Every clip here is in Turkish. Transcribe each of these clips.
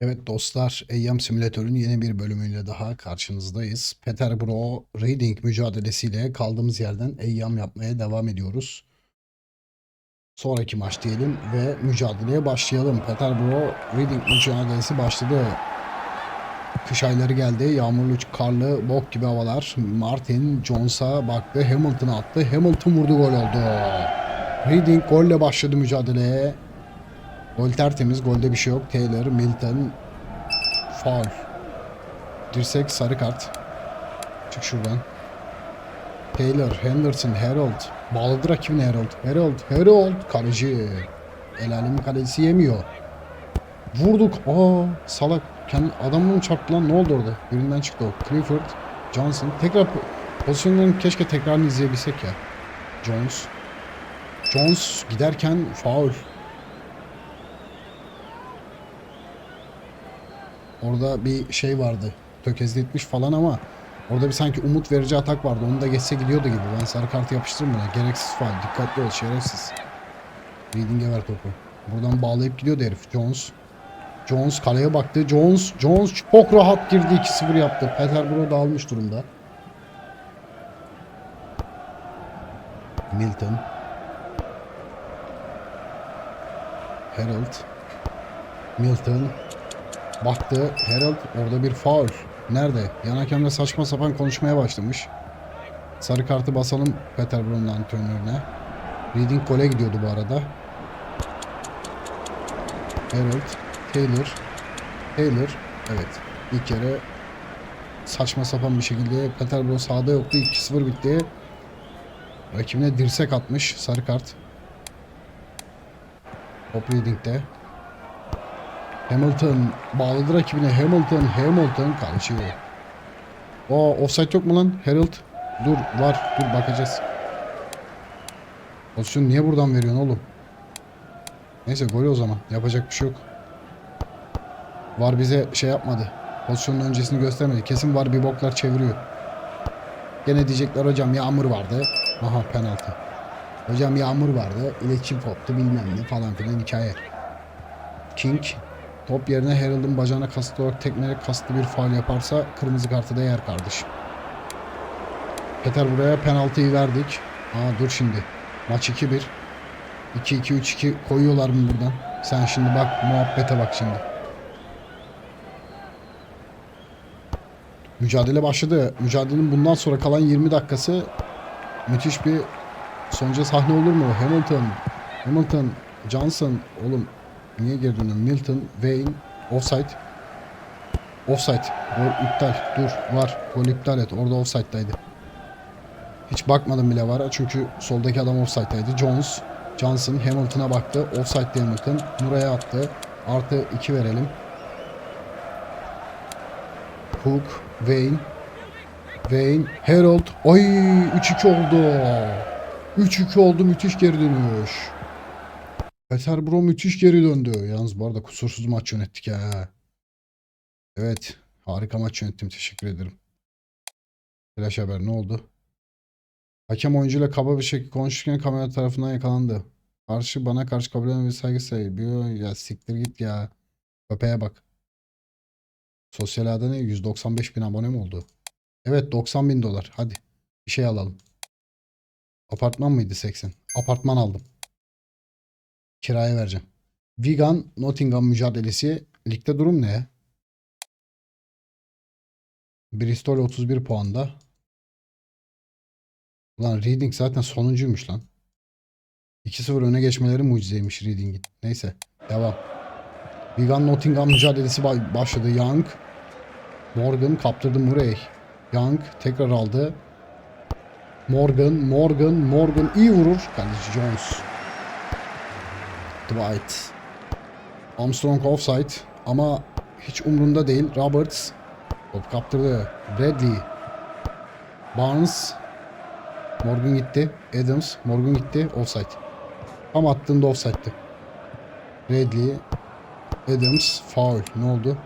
Evet dostlar, Eyyam Simülatör'ün yeni bir bölümüyle daha karşınızdayız. Peterborough Reading mücadelesiyle kaldığımız yerden Eyyam yapmaya devam ediyoruz. Sonraki maç diyelim ve mücadeleye başlayalım. Peterborough Reading mücadelesi başladı. Kış ayları geldi. Yağmurlu, karlı, bok gibi havalar. Martin Jones'a baktı. Hamilton'a attı. Hamilton vurdu gol oldu. Reading golle başladı mücadeleye. Gol tertemiz. Golde bir şey yok. Taylor, Milton, faul. Dirsek, sarı kart. Çık şuradan. Taylor, Henderson, Harold. Bağladı rakibini Harold. Harold, Harold. Kaleci. El alemin kalecisi yemiyor. Vurduk. Aa salak. Kendi adamın çarptı lan. Ne oldu orada? Birinden çıktı o. Clifford, Johnson. Tekrar po- pozisyonların keşke tekrarını izleyebilsek ya. Jones. Jones giderken faul. Orada bir şey vardı. Tökezletmiş falan ama orada bir sanki umut verici atak vardı. Onu da geçse gidiyordu gibi. Ben sarı kartı yapıştırırım buna. Gereksiz faul. Dikkatli ol şerefsiz. Reading'e ver topu. Buradan bağlayıp gidiyordu herif. Jones. Jones kaleye baktı. Jones. Jones çok rahat girdi. 2-0 yaptı. Peterborough dağılmış durumda. Milton. Harold. Milton. Baktı Harold orada bir faul. Nerede? Yan hakemle saçma sapan konuşmaya başlamış. Sarı kartı basalım Peterborough'un antrenörüne. Reading gole gidiyordu bu arada. Harold, Taylor, Taylor. Evet. İlk kere saçma sapan bir şekilde Peterborough sahada yoktu. 2-0 bitti. Rakibine dirsek atmış. Sarı kart. Top Reading'de. Hamilton bağladı rakibine. Hamilton, Hamilton karşı. O offside yok mu lan? Harold. Dur var. Dur bakacağız. Pozisyon niye buradan veriyorsun oğlum? Neyse gol o zaman. Yapacak bir şey yok. Var bize şey yapmadı. Pozisyonun öncesini göstermedi. Kesin var bir boklar çeviriyor. Gene diyecekler hocam yağmur vardı. Aha penaltı. Hocam yağmur vardı. İletişim koptu bilmem ne falan filan hikaye. King top yerine Harold'un bacağına kasıtlı olarak tekmelerek kasıtlı bir faul yaparsa kırmızı kartı da yer kardeş. Peter buraya penaltıyı verdik. Aa dur şimdi. Maç 2-1. 2-2-3-2 koyuyorlar mı buradan? Sen şimdi bak muhabbete bak şimdi. Mücadele başladı. Mücadelenin bundan sonra kalan 20 dakikası müthiş bir sonuca sahne olur mu? Hamilton, Hamilton, Johnson, oğlum niye geri dönüyorum? Milton, Wayne, offside. Offside. Gol iptal. Dur var. Gol iptal et. Orada offside'daydı. Hiç bakmadım bile var. Çünkü soldaki adam offside'daydı. Jones, Johnson Hamilton'a baktı. Offside'de Hamilton. Muray'a attı. Artı 2 verelim. Hook, Wayne, Wayne, Harold. Ay 3-2 oldu. 3-2 oldu müthiş geri dönüş. Peterborough müthiş geri döndü. Yalnız bu arada kusursuz maç yönettik ha. Evet. Harika maç yönettim. Teşekkür ederim. Flash haber ne oldu? Hakem oyuncuyla kaba bir şekilde konuşurken kamera tarafından yakalandı. Karşı bana karşı kabul eden bir saygı sayılıyor. Ya siktir git ya. Köpeğe bak. Sosyal ağda ne? 195 bin abone mi oldu? Evet 90 bin dolar. Hadi bir şey alalım. Apartman mıydı 80? Apartman aldım. Kiraya vereceğim. Wigan Nottingham mücadelesi. Ligde durum ne? Bristol 31 puanda. Ulan Reading zaten sonuncuymuş lan. 2-0 öne geçmeleri mucizeymiş Reading'in. Neyse devam. Wigan Nottingham mücadelesi ba- başladı. Young. Morgan kaptırdı Murray. Young tekrar aldı. Morgan, Morgan, Morgan iyi vurur. Kaleci Jones. Dwight. Armstrong offside ama hiç umrunda değil. Roberts top kaptırdı. Bradley. Barnes. Morgan gitti. Adams. Morgan gitti. Offside. Tam attığında offside'di. Bradley. Adams. Foul. Ne oldu?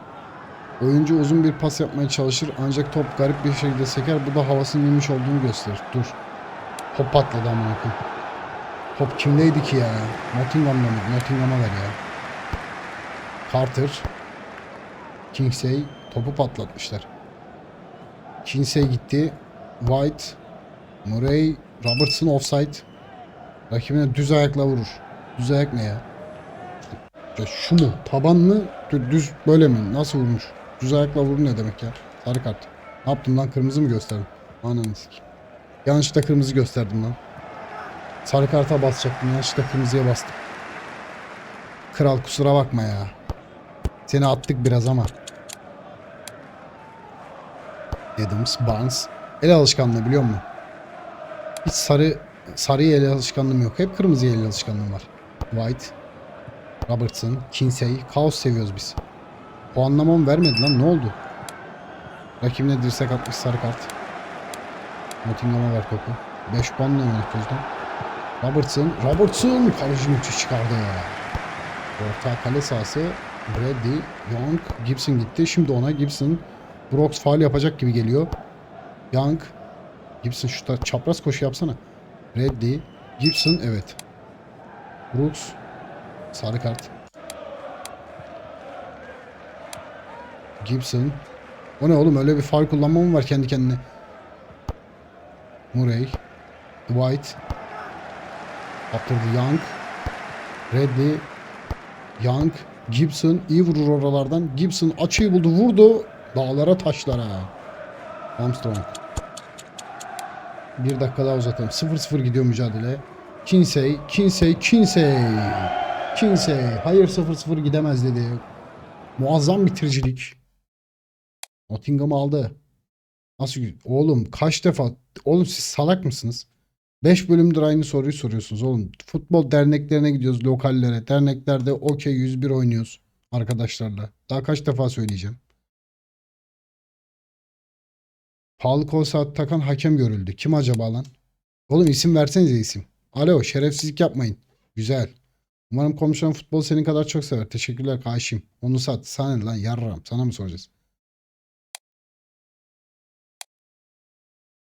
Oyuncu uzun bir pas yapmaya çalışır ancak top garip bir şekilde seker. Bu da havasının inmiş olduğunu gösterir. Dur. Top patladı amına. Top kimdeydi ki ya? Nottingham'da mı? Nottingham'a ver ya. Carter. Kingsey topu patlatmışlar. Kinsey gitti. White, Murray, Robertson offside. Rakibine düz ayakla vurur. Düz ayak ne ya? Ya şu mu? Taban mı? Dü- Düz böyle mi? Nasıl vurmuş? Düz ayakla vurur ne demek ya? Sarı kart. Ne yaptım lan? Kırmızı mı gösterdim? Ananı sikeyim. Yanlışlıkla kırmızı gösterdim lan. Sarı karta basacaktım. Yanlışlıkla kırmızıya bastım. Kral kusura bakma ya. Seni attık biraz ama. Adams, Barnes. El alışkanlığı biliyor musun? Hiç sarı sarıya el alışkanlığım yok. Hep kırmızıya el alışkanlığım var. White, Robertson, Kinsey. Kaos seviyoruz biz. Puanlamam vermedi lan ne oldu? Rakibine dirsek atmış sarı kart. Nottingham'a ver topu. 5 puanla yönetiyoruz lan. Robertson, Robertson kaleci müthiş çıkardı. Orta kale sahası Brady, Young, Gibson gitti. Şimdi ona Gibson Brooks faal yapacak gibi geliyor. Young, Gibson şu tar- çapraz koşu yapsana. Brady, Gibson evet. Brooks sarı kart. Gibson. O ne oğlum öyle bir faal kullanma mı var kendi kendine? Murray, White, Kaptırdı Young, Reddy, Young, Gibson iyi vurur oralardan. Gibson açıyı buldu vurdu. Dağlara taşlara. Armstrong. Bir dakika daha uzatalım. 0-0 gidiyor mücadele. Kinsey, Kinsey, Kinsey. Kinsey. Hayır 0-0 gidemez dedi. Muazzam bitiricilik. Nottingham aldı. Nasıl? Oğlum kaç defa? Oğlum siz salak mısınız? 5 bölümdür aynı soruyu soruyorsunuz oğlum. Futbol derneklerine gidiyoruz lokallere. Derneklerde okey 101 oynuyoruz arkadaşlarla. Daha kaç defa söyleyeceğim. Pahalı kol saat takan hakem görüldü. Kim acaba lan? Oğlum isim versenize isim. Alo şerefsizlik yapmayın. Güzel. Umarım komşuların futbol senin kadar çok sever. Teşekkürler karşıyım. Onu sat. Sana ne lan yarram. Sana mı soracağız?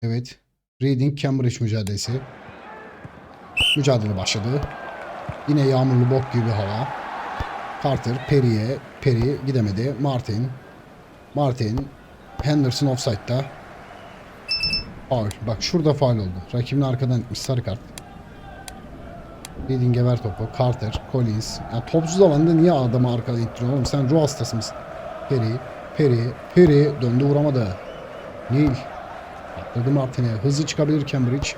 Evet. Reading Cambridge mücadelesi. Mücadele başladı. Yine yağmurlu bok gibi hava. Carter, Perry'e, Perry gidemedi. Martin, Martin, Henderson offside'da. Faul. Bak şurada faul oldu. Rakibini arkadan itmiş sarı kart. Reading'e ver topu. Carter, Collins. Ya topsuz alanda niye adamı arkada ittiriyorsun oğlum? Sen ruh hastası mısın? Perry, Perry, Perry döndü vuramadı. Neil. Atladı Martin'e. Hızlı çıkabilir Cambridge.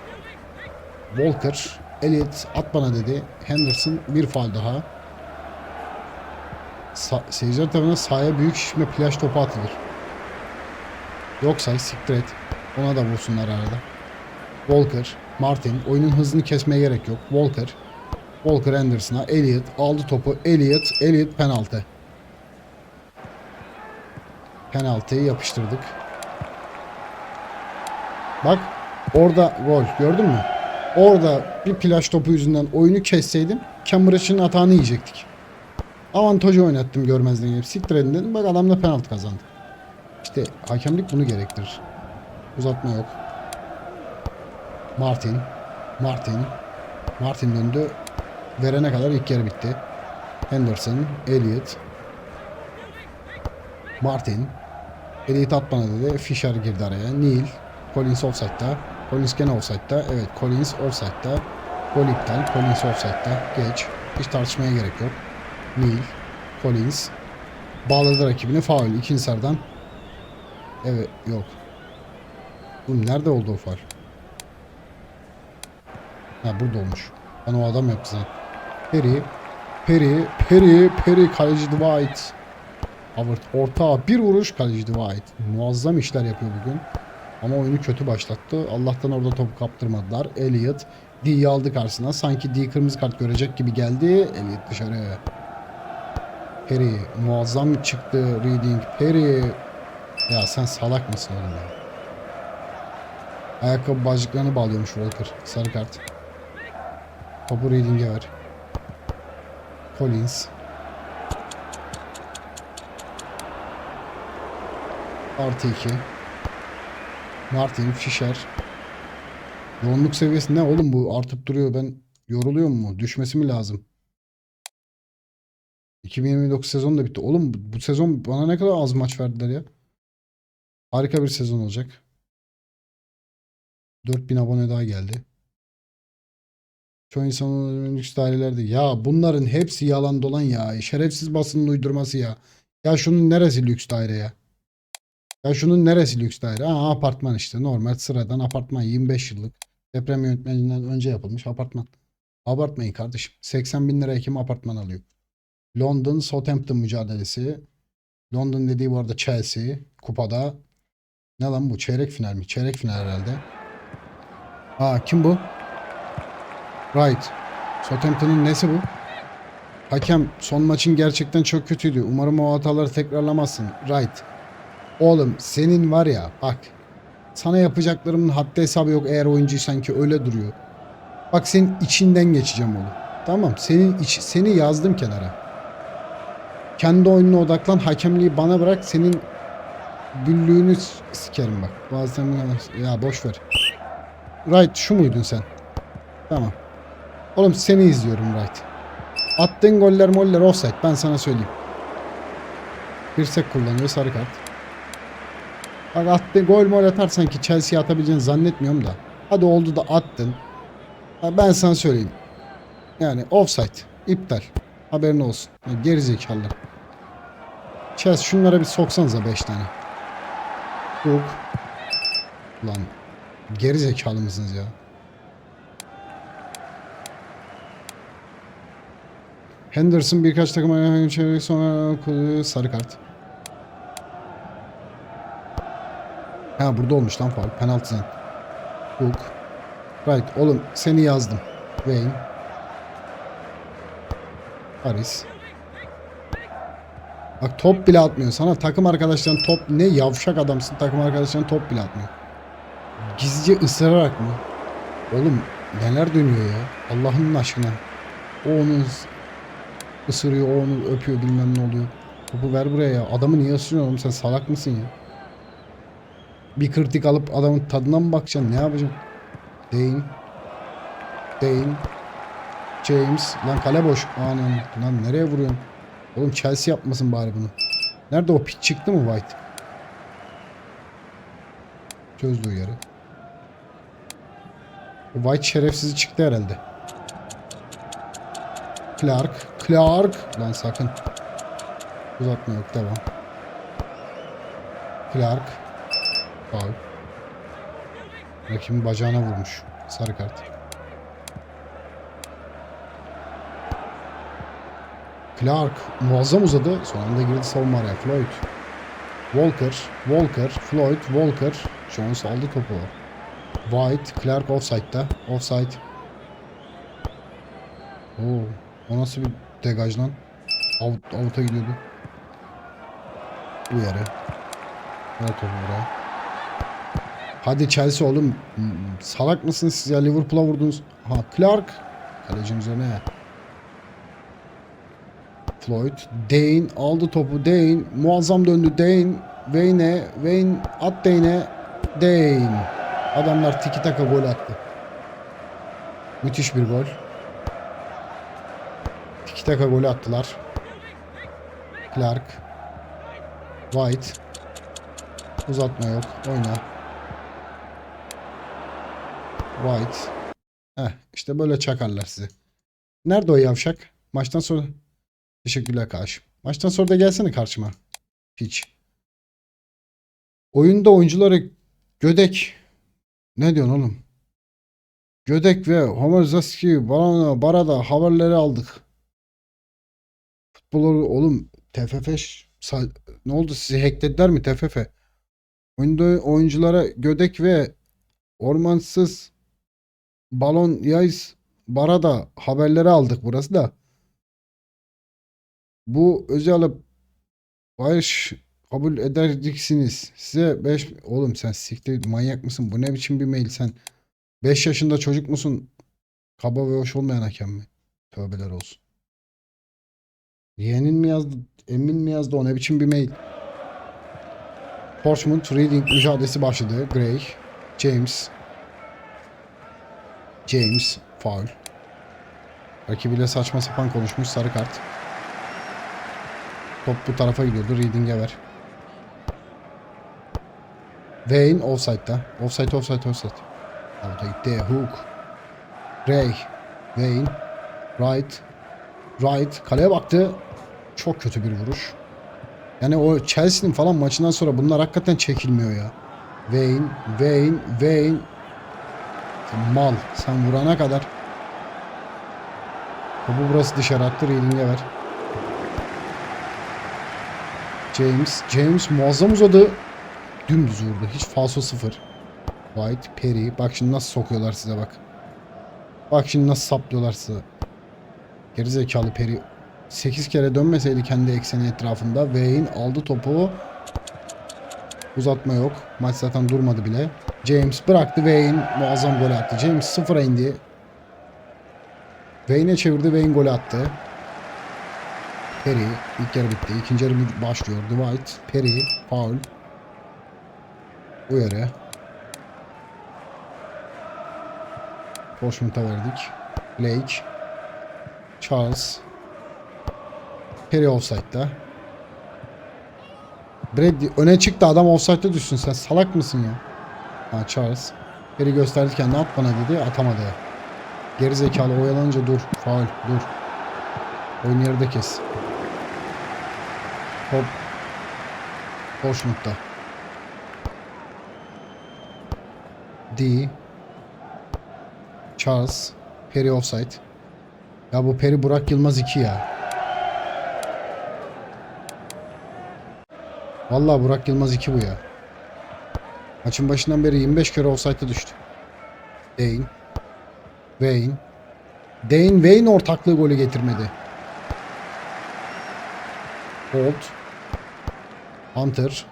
Walker. Elliot at bana dedi. Henderson bir faal daha. Sa seyirciler tarafından sahaya büyük şişme plaj topu atılır. Yoksa siktir et. Ona da vursunlar arada. Walker, Martin. Oyunun hızını kesmeye gerek yok. Walker. Walker Anderson'a. Elliot aldı topu. Elliot. Elliot penaltı. Penaltıyı yapıştırdık. Bak orada gol gördün mü? Orada bir plaj topu yüzünden oyunu kesseydim Cambridge'in hatanı yiyecektik. Avantajı oynattım görmezden gelip siktir dedim. Bak adam da penaltı kazandı. İşte hakemlik bunu gerektirir. Uzatma yok. Martin. Martin. Martin döndü. Verene kadar ilk yarı bitti. Henderson. Elliot. Martin. Elliot at bana dedi. Fischer girdi araya. Neil. Collins offside'da. Collins gene offside'da. Evet Collins offside'da. Gol iptal. Collins offside'da. Geç. Hiç tartışmaya gerek yok. Neil. Collins. Bağladı rakibini. Faul. İkinci sarıdan. Evet. Yok. Oğlum nerede oldu o faul? Ha burada olmuş. Ben o adam yaptı zaten. Perry. Perry. Perry. Perry. Kaleci Dwight. Howard orta bir vuruş kaleci Dwight. Muazzam işler yapıyor bugün. Ama oyunu kötü başlattı. Allah'tan orada topu kaptırmadılar. Elliot D'yi aldı karşısına. Sanki D kırmızı kart görecek gibi geldi. Elliot dışarı. Perry muazzam çıktı. Reading. Perry. Ya sen salak mısın oğlum ya? Ayakkabı bacıklarını bağlıyormuş Walker. Sarı kart. Topu Reading'e ver. Collins. Artı 2. Martin, Fischer. Yoğunluk seviyesi ne oğlum bu? Artıp duruyor. Ben yoruluyor mu? Düşmesi mi lazım? 2029 sezonu da bitti. Oğlum bu- sezon bana ne kadar az maç verdiler ya. Harika bir sezon olacak. 4000 abone daha geldi. Çoğu insanın lüks dairelerde. Ya bunların hepsi yalan dolan ya. Şerefsiz basının uydurması ya. Ya şunun neresi lüks daire ya? Ya şunun neresi lüks daire? Ha, apartman işte. Normal sıradan apartman. 25 yıllık. Deprem yönetmeliğinden önce yapılmış apartman. Abartmayın kardeşim. 80 bin liraya kim apartman alıyor? London Southampton mücadelesi. London dediği bu arada Chelsea. Kupada. Ne lan bu? Çeyrek final mi? Çeyrek final herhalde. Aa kim bu? Right. Southampton'ın nesi bu? Hakem son maçın gerçekten çok kötüydü. Umarım o hataları tekrarlamazsın. Right. Oğlum senin var ya bak. Sana yapacaklarımın haddi hesabı yok eğer oyuncuysan ki öyle duruyor. Bak senin içinden geçeceğim oğlum. Tamam senin iç, seni yazdım kenara. Kendi oyununa odaklan. Hakemliği bana bırak. Senin güllüğünü s- sikerim bak. Bazen ya boş ver. Right şu muydun sen? Tamam. Oğlum seni izliyorum Right. Attığın goller moller offside ben sana söyleyeyim. Dirsek kullanıyor sarı kart. Bak attığın gol mol atarsan ki Chelsea'ye atabileceğini zannetmiyorum da. Hadi oldu da attın. Ben sana söyleyeyim. Yani offside. iptal. Haberin olsun. Ya, Geri zekalılar. Chelsea şunlara bir soksanıza 5 tane. Yok. Ulan geri zekalı mısınız ya? Henderson birkaç takım çevirerek sonra sarı kart. Ha burada olmuş lan faul. Penaltıdan. Hook. Right. Oğlum seni yazdım. Wayne. Paris. Bak top bile atmıyor. Sana takım arkadaşların top ne yavşak adamsın takım arkadaşların top bile atmıyor. Gizlice ısırarak mı? Oğlum neler dönüyor ya? Allah'ın aşkına. O onu ısırıyor, o onu öpüyor bilmem ne oluyor. Topu ver buraya ya. Adamı niye ısırıyorsun oğlum sen salak mısın ya? Bir kritik alıp adamın tadına mı bakacaksın? Ne yapacaksın? Dane. Dane. James. Lan kale boş. Anam. Lan nereye vuruyorsun? Oğlum Chelsea yapmasın bari bunu. Nerede o piç çıktı mı White? Çözdü uyarı. O White şerefsizi çıktı herhalde. Clark. Clark. Lan sakın. Uzatma yok devam. Clark. Faul. Rakibin bacağına vurmuş. Sarı kart. Clark muazzam uzadı. Son anda girdi savunma araya. Floyd. Walker. Walker. Floyd. Walker. Jones aldı topu. White. Clark offside'da. Offside. Oo, o nasıl bir degaj lan? Out, out'a gidiyordu. Uyarı. Ver topu buraya. Hadi Chelsea oğlum. Salak mısınız siz ya? Liverpool'a vurdunuz. Ha Clark. Kalecinin üzerine. Floyd. Dane aldı topu. Dane. Muazzam döndü. Dane. Wayne. Wayne at Dane'e. Dane. Adamlar tiki taka gol attı. Müthiş bir gol. Tiki taka golü attılar. Clark. White. Uzatma yok. Oyna. White. Heh, işte böyle çakarlar sizi. Nerede o yavşak? Maçtan sonra... Teşekkürler kardeşim. Maçtan sonra da gelsene karşıma. Piç. Oyunda oyuncuları Gödek. Ne diyorsun oğlum? Gödek ve Homer Zaski, Barada haberleri aldık. Futbol oğlum TFF ne oldu sizi hacklediler mi TFF? Oyunda oyunculara Gödek ve Ormansız Balon Yayız Barada haberleri aldık burası da. Bu özel alıp Bayış kabul edeceksiniz. Size 5 oğlum sen siktir manyak mısın? Bu ne biçim bir mail sen? 5 yaşında çocuk musun? Kaba ve hoş olmayan hakem mi? Tövbeler olsun. Yeğenin mi yazdı? Emin mi yazdı? O ne biçim bir mail? Portsmouth Reading mücadelesi başladı. Gray. James. James. Foul. Rakibiyle saçma sapan konuşmuş. Sarı kart. Top bu tarafa gidiyordu. Reading'e ver. Wayne offside'da. Offside, offside, offside. Orada gitti. Hook. Ray. Wayne. Wright. Wright. Kaleye baktı. Çok kötü bir vuruş. Yani o Chelsea'nin falan maçından sonra bunlar hakikaten çekilmiyor ya. Wayne, Wayne, Wayne. Mal. Sen vurana kadar. Topu burası dışarı attı. Reading'e ver. James. James muazzam uzadı. Dümdüz vurdu. Hiç falso sıfır. White, Perry. Bak şimdi nasıl sokuyorlar size bak. Bak şimdi nasıl saplıyorlar size. Gerizekalı Perry. 8 kere dönmeseydi kendi ekseni etrafında. Wayne aldı topu. Uzatma yok. Maç zaten durmadı bile. James bıraktı. Wayne muazzam gol attı. James sıfıra indi. Wayne'e çevirdi. Wayne gol attı. Perry ilk yarı bitti. İkinci yarı başlıyor. Dwight, Perry, foul. Uyarı. Boşmut'a verdik. Blake. Charles. Perry offside'da. Brady öne çıktı adam offside'da düşsün sen salak mısın ya? Ha Charles. Perry gösterdi kendini at bana dedi atamadı. Geri zekalı oyalanınca dur. Faul dur. Oyun yerde kes. Top. Boşlukta. D. Charles. Perry offside. Ya bu Perry Burak Yılmaz 2 ya. Vallahi Burak Yılmaz 2 bu ya. Maçın başından beri 25 kere offside'e düştü. Dane. Wayne. Dane Wayne ortaklığı golü getirmedi. Holt. Hunter.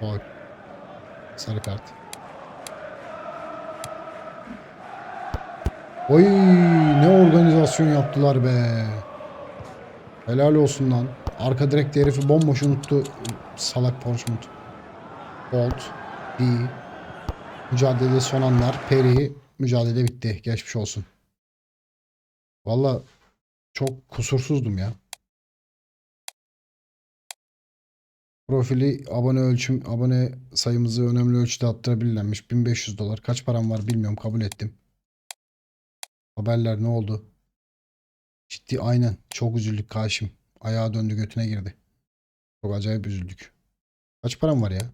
Gol. Sarı kart. Oy ne organizasyon yaptılar be. Helal olsun lan. Arka direkt herifi bomboş unuttu. Salak Portsmouth. Bolt. D. Mücadele son anlar. Perry. Mücadele bitti. Geçmiş olsun. Valla çok kusursuzdum ya. Profili abone ölçüm abone sayımızı önemli ölçüde arttırabilirlermiş. 1500 dolar. Kaç param var bilmiyorum. Kabul ettim. Haberler ne oldu? Ciddi aynen. Çok üzüldük Kaşim. Ayağa döndü götüne girdi. Çok acayip üzüldük. Kaç param var ya?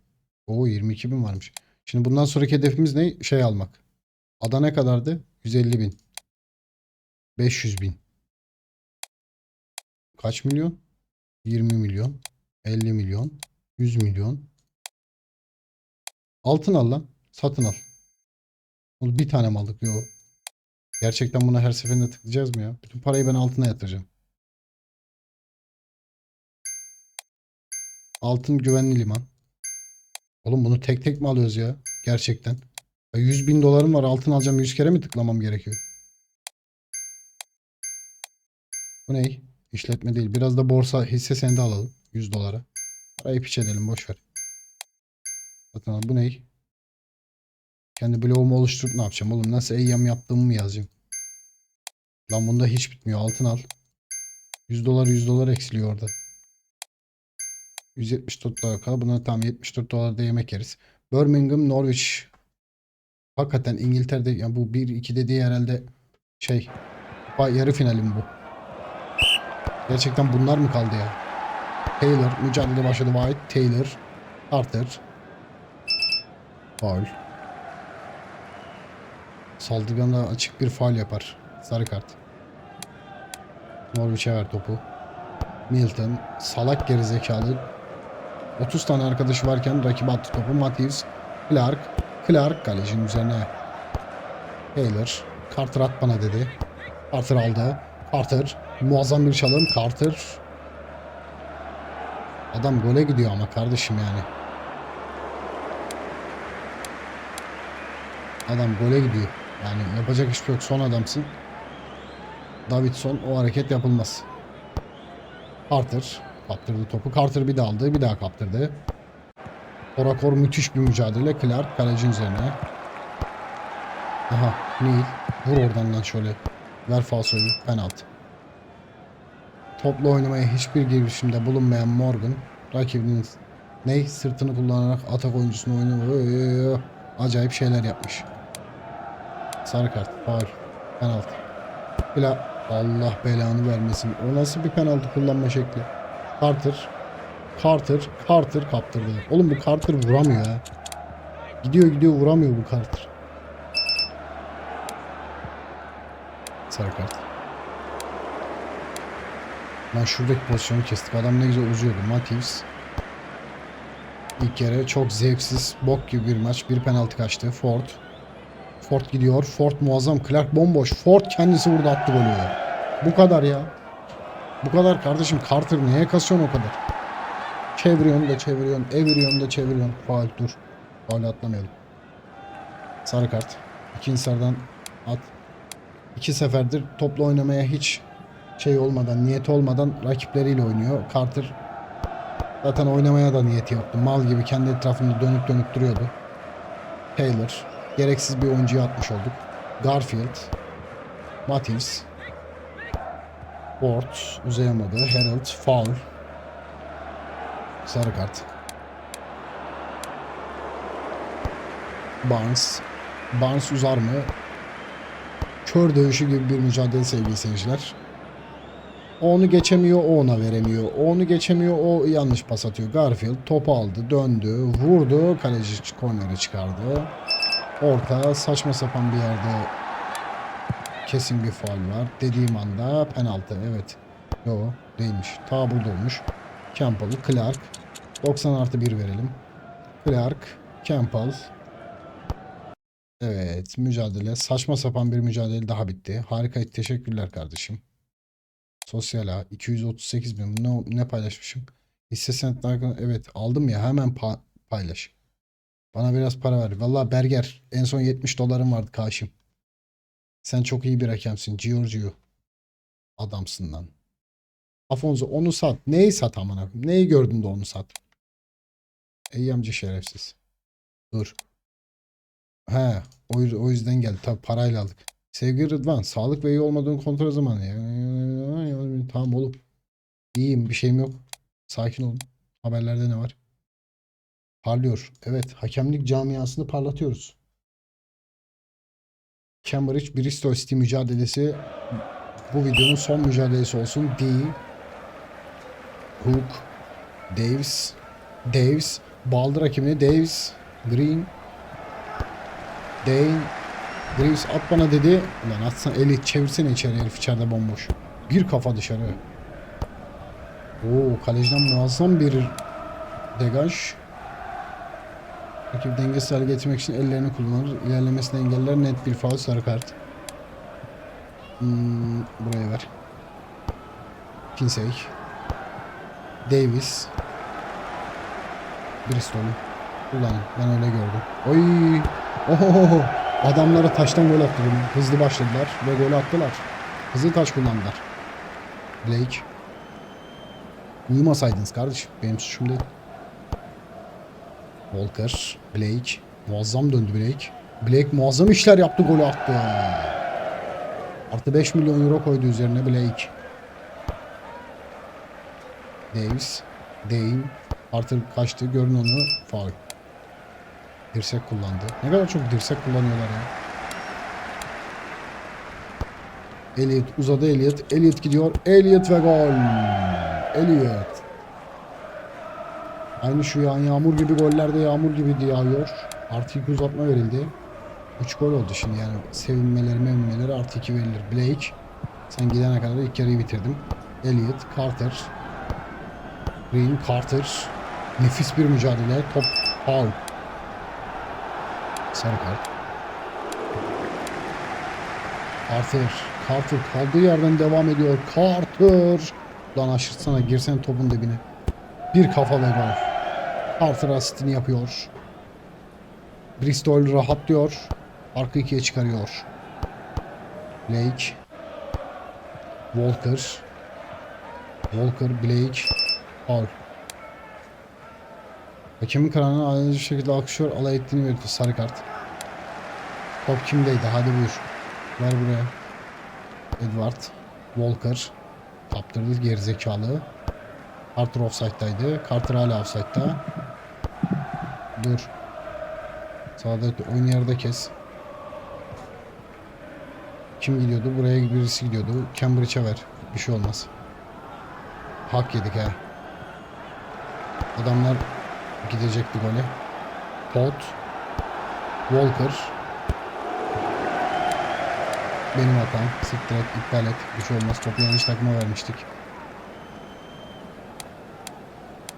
Oo 22 bin varmış. Şimdi bundan sonraki hedefimiz ne? Şey almak. Ada ne kadardı? 150 bin. 500 bin. Kaç milyon? 20 milyon. 50 milyon. 100 milyon. Altın al lan. Satın al. Oğlum Bir tane mi aldık? Yok. Gerçekten buna her seferinde tıklayacağız mı ya? Bütün parayı ben altına yatıracağım. Altın güvenli liman. Oğlum bunu tek tek mi alıyoruz ya? Gerçekten. Ya 100 bin dolarım var altın alacağım 100 kere mi tıklamam gerekiyor? Bu ne? İşletme değil. Biraz da borsa hisse senedi alalım. 100 dolara. Parayı piç edelim boş ver. Zaten bu ne? Kendi bloğumu oluşturup ne yapacağım oğlum? Nasıl eyyam yaptığımı mı yazacağım? Lan bunda hiç bitmiyor. Altın al. 100 dolar 100 dolar eksiliyor orada. 174 dolar kaldı. Buna tam 74 dolar da yemek yeriz. Birmingham, Norwich. Hakikaten İngiltere'de yani bu 1-2 dediği herhalde şey yarı finalim bu. Gerçekten bunlar mı kaldı ya? Taylor mücadele başladı White. Taylor. Carter. Foul. Saldırganda açık bir faul yapar. Sarı kart. Norwich'e ver topu. Milton. Salak gerizekalı. 30 tane arkadaşı varken rakip attı topu. Matthews. Clark. Clark kalecinin üzerine. Taylor. Carter at bana dedi. Carter aldı. Carter. Muazzam bir çalım. Carter. Adam gole gidiyor ama kardeşim yani. Adam gole gidiyor. Yani yapacak hiçbir şey yok. Son adamsın. Davidson o hareket yapılmaz. Carter kaptırdı topu. Carter bir daha aldı. Bir daha kaptırdı. Orakor müthiş bir mücadele. Clark kalecinin üzerine. Aha Neil. Vur oradan lan şöyle. Ver falsoyu. Penaltı. Topla oynamaya hiçbir girişimde bulunmayan Morgan rakibinin ney sırtını kullanarak atak oyuncusunu oynuyor. Acayip şeyler yapmış. Sarı kart, faul, penaltı. Bela Allah belanı vermesin. O nasıl bir penaltı kullanma şekli? Carter, Carter, Carter kaptırdı. Oğlum bu Carter vuramıyor ha. Gidiyor gidiyor vuramıyor bu Carter. Sarı kart. Lan şuradaki pozisyonu kestik. Adam ne güzel uzuyordu. Matthews. İlk kere çok zevksiz, bok gibi bir maç. Bir penaltı kaçtı. Ford. Ford gidiyor. Ford muazzam. Clark bomboş. Ford kendisi vurdu attı golü. Bu kadar ya. Bu kadar kardeşim. Carter neye kasıyorsun o kadar? Çeviriyorsun da çeviriyorsun. Eviriyorsun da çeviriyorsun. Faul dur. Faul atlamayalım. Sarı kart. İkinci sarıdan at. İki seferdir topla oynamaya hiç şey olmadan, niyeti olmadan rakipleriyle oynuyor. Carter zaten oynamaya da niyeti yoktu. Mal gibi kendi etrafında dönüp dönüp duruyordu. Taylor. Gereksiz bir oyuncuyu atmış olduk. Garfield. Matthews. Ward. Uzayamadı. Harold. Foul. Sarı kart. Barnes. Barnes uzar mı? Kör dövüşü gibi bir mücadele sevgili seyirciler. Onu geçemiyor, o ona veremiyor. Onu geçemiyor, o yanlış pas atıyor. Garfield topu aldı, döndü, vurdu. Kaleci kornere çıkardı. Orta saçma sapan bir yerde kesin bir faul var. Dediğim anda penaltı. Evet. Yo değilmiş. Ta burada olmuş. Campbell, Clark. 90 artı 1 verelim. Clark, Campbell. Evet mücadele. Saçma sapan bir mücadele daha bitti. Harika teşekkürler kardeşim. Sosyal ağ 238 bin. Ne, ne paylaşmışım? Hisse senetleri evet aldım ya hemen pa- paylaş. Bana biraz para ver. Vallahi Berger en son 70 dolarım vardı karşım. Sen çok iyi bir hakemsin. Giorgio. Adamsın lan. Afonso onu sat. Neyi sat amına? Neyi gördün de onu sat? Eyyamcı şerefsiz. Dur. He, o, o yüzden geldi. Tabii parayla aldık. Sevgili Rıdvan, sağlık ve iyi olmadığını kontrol zamanı. Ya. Tamam oğlum. İyiyim, bir şeyim yok. Sakin olun. Haberlerde ne var? Parlıyor. Evet, hakemlik camiasını parlatıyoruz. Cambridge Bristol City mücadelesi bu videonun son mücadelesi olsun. D. Hook. Davis. Davis. Baldı rakibini. Davis. Green. Dane. Graves at bana dedi. Ulan atsan eli çevirsene içeri herif içeride bomboş. Bir kafa dışarı. Oo kaleciden muazzam bir degaj. Rakip dengesiz hale getirmek için ellerini kullanır. İlerlemesini engeller. Net bir faul sarı kart. Hmm, buraya ver. Kinsey. Davis. Bristol'u. Kullanın. Ben öyle gördüm. Oy. Oho. Adamlara taştan gol attı bugün. Hızlı başladılar ve gol attılar. Hızlı taş kullandılar. Blake. Uyumasaydınız kardeşim. Benim suçum değil. Walker. Blake. Muazzam döndü Blake. Blake muazzam işler yaptı golü attı. Artı 5 milyon euro koydu üzerine Blake. Davis. Dane. Arthur kaçtı. Görün onu. Faul. Dirsek kullandı. Ne kadar çok dirsek kullanıyorlar ya. Elliot uzadı Elliot. Elliot gidiyor. Elliot ve gol. Elliot. Aynı şu yağan yağmur gibi gollerde yağmur gibi yağıyor. Artı 2 uzatma verildi. 3 gol oldu şimdi yani sevinmeleri mevinmeleri artı 2 verilir. Blake. Sen gidene kadar ilk yarıyı bitirdim. Elliot, Carter. Green, Carter. Nefis bir mücadele. Top foul. Sarı kart. Carter. Carter kaldığı yerden devam ediyor. Carter. Lan aşırtsana girsen topun dibine. Bir kafa ve gol. Carter asistini yapıyor. Bristol rahatlıyor. Arka ikiye çıkarıyor. Blake. Walker. Walker, Blake. Foul. Hakemin kararını ayrıca şekilde alkışlıyor. Alay ettiğini belirtiyor. Sarı kart. Top kimdeydi? Hadi buyur. Ver buraya. Edward. Walker. Kaptırdı gerizekalı. Carter offside'daydı. Carter hala offside'da. Dur. Sağda oyun yerde kes. Kim gidiyordu? Buraya birisi gidiyordu. Cambridge'e ver. Bir şey olmaz. Hak yedik ha. Adamlar gidecekti gole. Pot. Walker. Benim hatam. Siktir et, iptal et. Bir şey olmaz. Topu yanlış takıma vermiştik.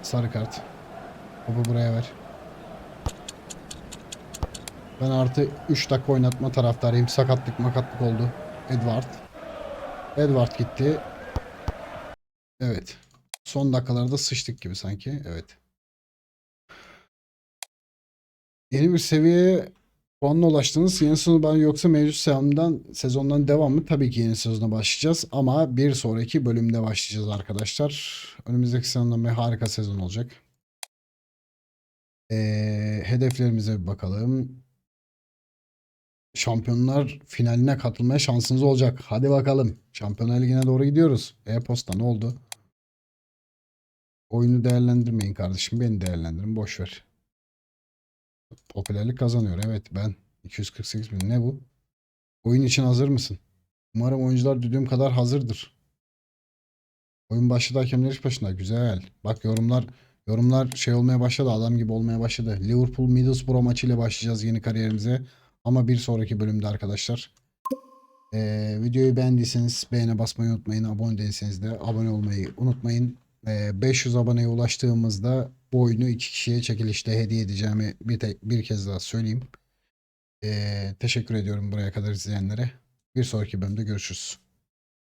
Sarı kart. Topu buraya ver. Ben artı 3 dakika oynatma taraftarıyım. Sakatlık makatlık oldu. Edward. Edward gitti. Evet. Son dakikalarda sıçtık gibi sanki. Evet. Yeni bir seviyeye puanla ulaştınız. Yeni sezonu ben yoksa mevcut sezondan, sezondan devam mı? Tabii ki yeni sezona başlayacağız. Ama bir sonraki bölümde başlayacağız arkadaşlar. Önümüzdeki sezondan bir harika sezon olacak. Ee, hedeflerimize bir bakalım. Şampiyonlar finaline katılmaya şansınız olacak. Hadi bakalım. Şampiyonlar Ligi'ne doğru gidiyoruz. E-posta ne oldu? Oyunu değerlendirmeyin kardeşim. Beni değerlendirin. Boş ver. Popülerlik kazanıyor. Evet ben 248 bin. Ne bu? Oyun için hazır mısın? Umarım oyuncular düdüğüm kadar hazırdır. Oyun başladı hakemler iş başında. Güzel. Bak yorumlar yorumlar şey olmaya başladı. Adam gibi olmaya başladı. Liverpool Middlesbrough maçıyla başlayacağız yeni kariyerimize. Ama bir sonraki bölümde arkadaşlar. Ee, videoyu beğendiyseniz beğene basmayı unutmayın. Abone değilseniz de abone olmayı unutmayın. Ee, 500 aboneye ulaştığımızda bu oyunu iki kişiye çekilişte hediye edeceğimi bir, te- bir kez daha söyleyeyim. Ee, teşekkür ediyorum buraya kadar izleyenlere. Bir sonraki bölümde görüşürüz.